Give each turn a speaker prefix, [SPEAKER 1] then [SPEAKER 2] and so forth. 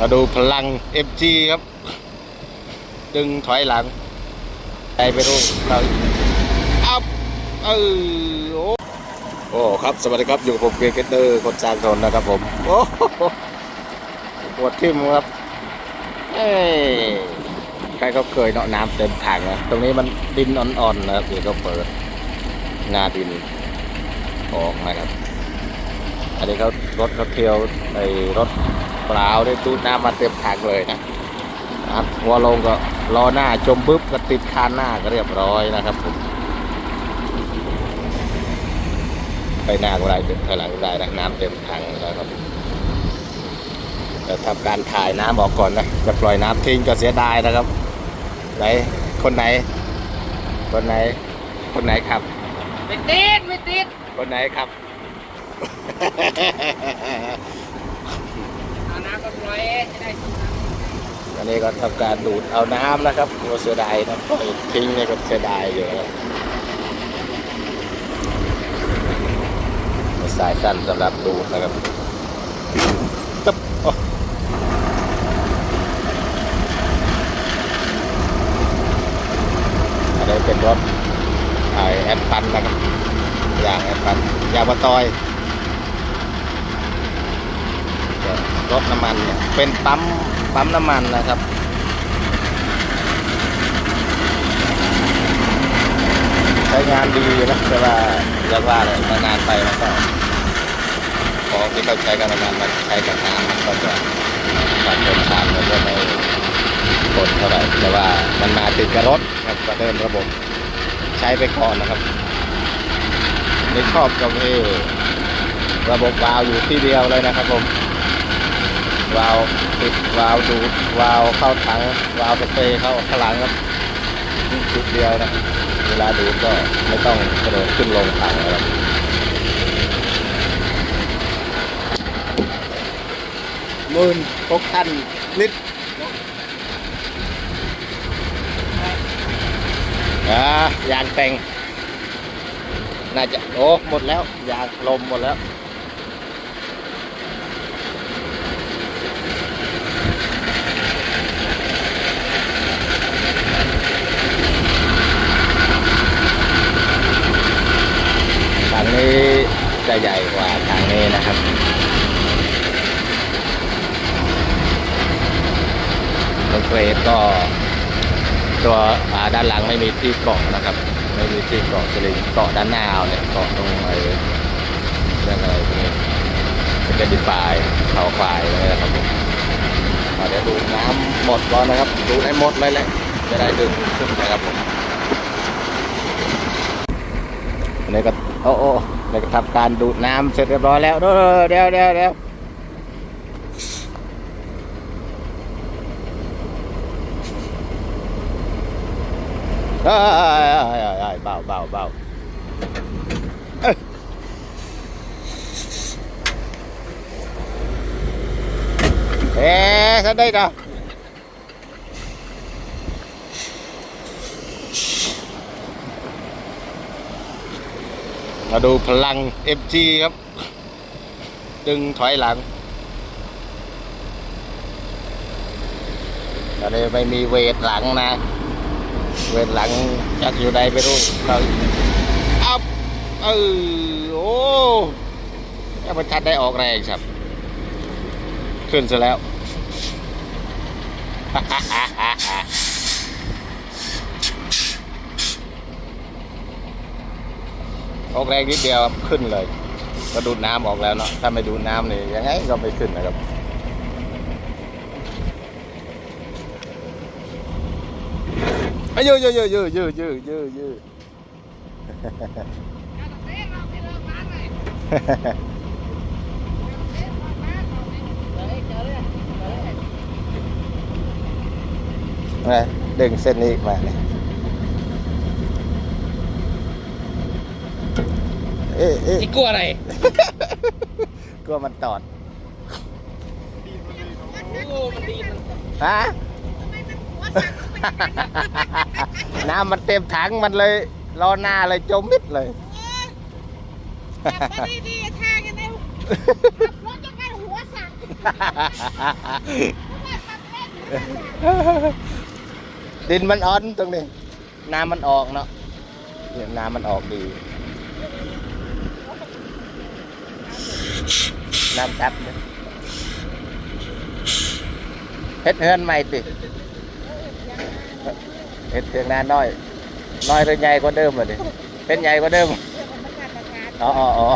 [SPEAKER 1] มาดูพลัง FG ครับ ดึงถอยหลังไปไปดูเราอัพเออโอ้โอ้ครับ สวัสดีครับ อยู่กับผมเกรเกตเตอร์คนจางทนนะครับผม โอ้โหปวดทิ่มครับ เอ้ยใครก็เคยเนาะน้ำเต็มถังนะตรงนี้มันดินอ่อนๆนะครับเดี๋ยวก็เปิดหน้าดินออกนะครับ อันนี้เขารถเขาเที่ยวไอ้รถ ปล่าได้ตู้น้ำมาเต็มถังเลยนะนะครับหัวลงก็ล้อหน้าจมบึ๊บก็ติดคานหน้าก็เรียบร้อยนะครับผมไปหน้าก็ได้ถอยหลังก็ได้นะน้ำเต็มถังแล้วครับจะทำการถ่ายน้ำออกก่อนนะจะปล่อยน้ำทิ้งก็เสียดายนะครับไหนคนไหน คนไหน คนไหนครับ
[SPEAKER 2] ไม่ติดไม่ติด
[SPEAKER 1] คนไหนครับ
[SPEAKER 2] เอาน้ำก็ปล่ อัน
[SPEAKER 1] นี้ก็ทำการดูดเอาน้ำนะครับโอ้เสียดายนะปล่อยทิ้งเนี่ยก็เสียดายอยู่นะสายสั้นสำหรับดูดนะครับตึ๊บอ้อันนี้เป็นรถไอแอดฟันนะครับยางแอดฟันยางมะตอย รถน้ำมันเนี่ยเป็นปั๊มปั๊มน้ำมันนะครับใช้งานดีนะแต่ว่าเรียกว่าอะไรนานไปมันก็ของที่เขาใช้กันนานมันใช้กับน้ำมันก็จะการทนทานมันก็ไม่ทนเท่าไหร่แต่ว่ามันมาติดกับรถครับก็เดินระบบใช้ไปก่อนนะครับไม่ชอบตรงที่ระบบวาล์วอยู่ที่เดียวเลยนะครับผม วาล์วปิดวาล์วดูดวาล์วเข้าถังวาล์วสเปรย์เข้าข้างหลังครับนี่จุดเดียวนะเวลาดูดก็ไม่ต้องกระโดดขึ้นลงถังนะครับหมื่นหกพันลิตรอ่ายางแต่ง น่าจะ โอ้ หมดแล้ว ยางลมหมดแล้ว ถังนี้จะใหญ่ กว่าถังนี้นะครับ รถเกรดก็ ตัวอ่าด้านหลังไม่มีที่เกาะนะครับ ไม่มีที่เกาะสลิงเกาะด้านหน้าเอาเนี่ยเกาะตรงไอ้เรื่องอะไรพวกนี้สเกดิฟายเขาควายอะไรนะครับผมอ่าเดี๋ยวดูน้ำหมดก่อนนะครับ ดูได้หมดเลยแหละจะได้ดึงขึ้นนะครับผมอันนี้ก็โอ้โอ้ นี่ก็ทำการดูดน้ำเสร็จเรียบร้อยแล้วเดี๋ยวเดี๋ยวเดี๋ยวเดี๋ยวเอ้ยเอ้ยเอ้ยเอ้ยเบาเบาเบาเอ้ยเอ๊ะฉันได้ดอก มาดูพลัง FG ครับ ดึงถอยหลังตอนนี้ไม่มีเวทหลังนะ เวทหลังจักอยู่ใดไม่รู้เราอัพเออโอ้ยังไม่ทันได้ออกแรงครับ ขึ้นซะแล้ว ออกแรงนิดเดียวขึ้นเลย ก็ดูดน้ำออกแล้วเนาะถ้าไม่ดูดน้ำเนี่ยยังไงก็ไม่ขึ้นนะครับเยอะเยอะเยอะเยอะเยอะเยอะเยอะเยอะนะดึงเส้นนี้มาเนี่ย เอ๊ะเอ๊ะ
[SPEAKER 2] ไอ้กลัวอะไร
[SPEAKER 1] กลัวมันตอด
[SPEAKER 2] โอ้มันดีมัน
[SPEAKER 1] ฮะ น้ำมันเต็มถังมันเลยล้อหน้าเลยจมมิดเลย
[SPEAKER 3] ขับมาดีๆทางยังไงขับรถยังไงหัวสั่น
[SPEAKER 1] ดินมันอ่อนตรงนี้ น้ำมันออกเนาะเนี่ยน้ำมันออกดี น้ำซับเนี่ยเฮ็ดเฮือนใหม่ติเฮ็ดเตียงนาน้อย น้อยหรือใหญ่กว่าเดิมอะดิเป็นใหญ่กว่าเดิม
[SPEAKER 3] มันขาดประกาศ
[SPEAKER 1] อ๋ออ๋ออ๋อ